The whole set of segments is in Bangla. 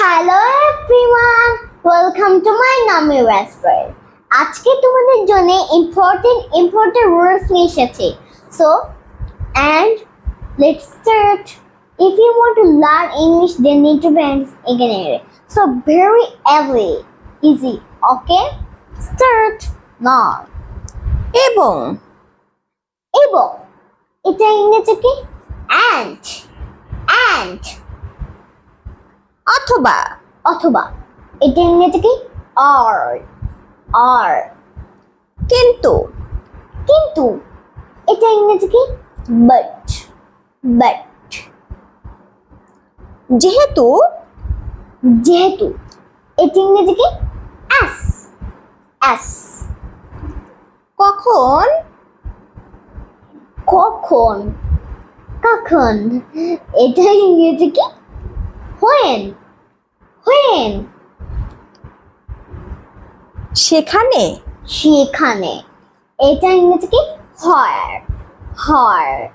Hello everyone welcome to my নামি ওয়েস্পার আজকে তোমাদের জন্য ইম্পর্টেন্ট ইম্পর্টেন্ট রুলস নিয়ে এসেছি। So and let's start if you want to learn English then need to be again so very easy easy okay? Start now. এবং এবং এটা ইংরেজি কি? অ্যান্ড অ্যান্ড অথবা অথবা। এটা ইংরেজি কি? আর। আর। কিন্তু কিন্তু এটা ইংরেজি কি? বাট বাট যেহেতু যেহেতু এটা ইংরেজি কি? অ্যাস অ্যাস কখন? কখন? কখন? এটা ইংরেজি কি? হোয়েন হোয়েন সেখানে? সেখানে। এটা ইংরেজি কি? হয় হয়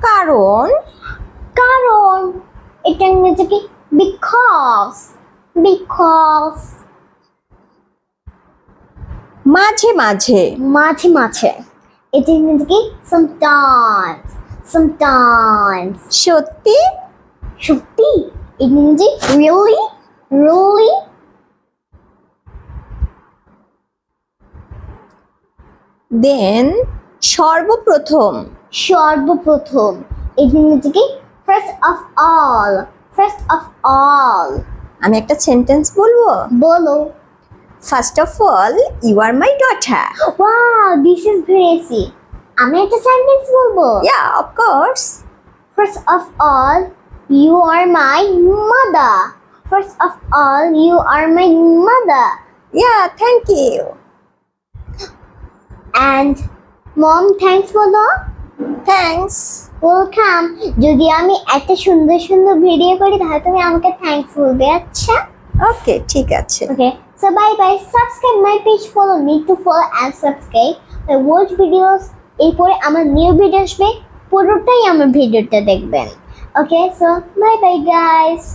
কারণ? কারণ। এটা ইংরেজি কি? বিকজ বিকজ মাঝে মাঝে। মাঝে মাঝে। এটা ইংরেজি কি? Sometimes. Sometimes. সত্যি? সত্যি। ইংরেজি really really? দেন সর্বপ্রথম. সর্বপ্রথম। এটা ইংরেজি কি? First of all first of all. আমি একটা সেন্টেন্স বলব? বলো। First of all you are my daughter wow this is very easy আমি একটা সেন্টেন্স বলব। Yeah of course First of all, you are my mother. First of all, you are my mother. Yeah thank you And mom, thanks বলো থ্যাঙ্কস ওয়েলকাম যদি আমি এত সুন্দর সুন্দর ভিডিও করি তাহলে তুমি আমাকে থ্যাঙ্কস বলবে আচ্ছা? ওকে ঠিক আছে। Okay so bye bye subscribe my page follow need to follow and subscribe my watch videos এরপরে আমার নিউ ভিডিও আসবে পুরোটাই আমার ভিডিওটা দেখবেন। Okay so bye bye guys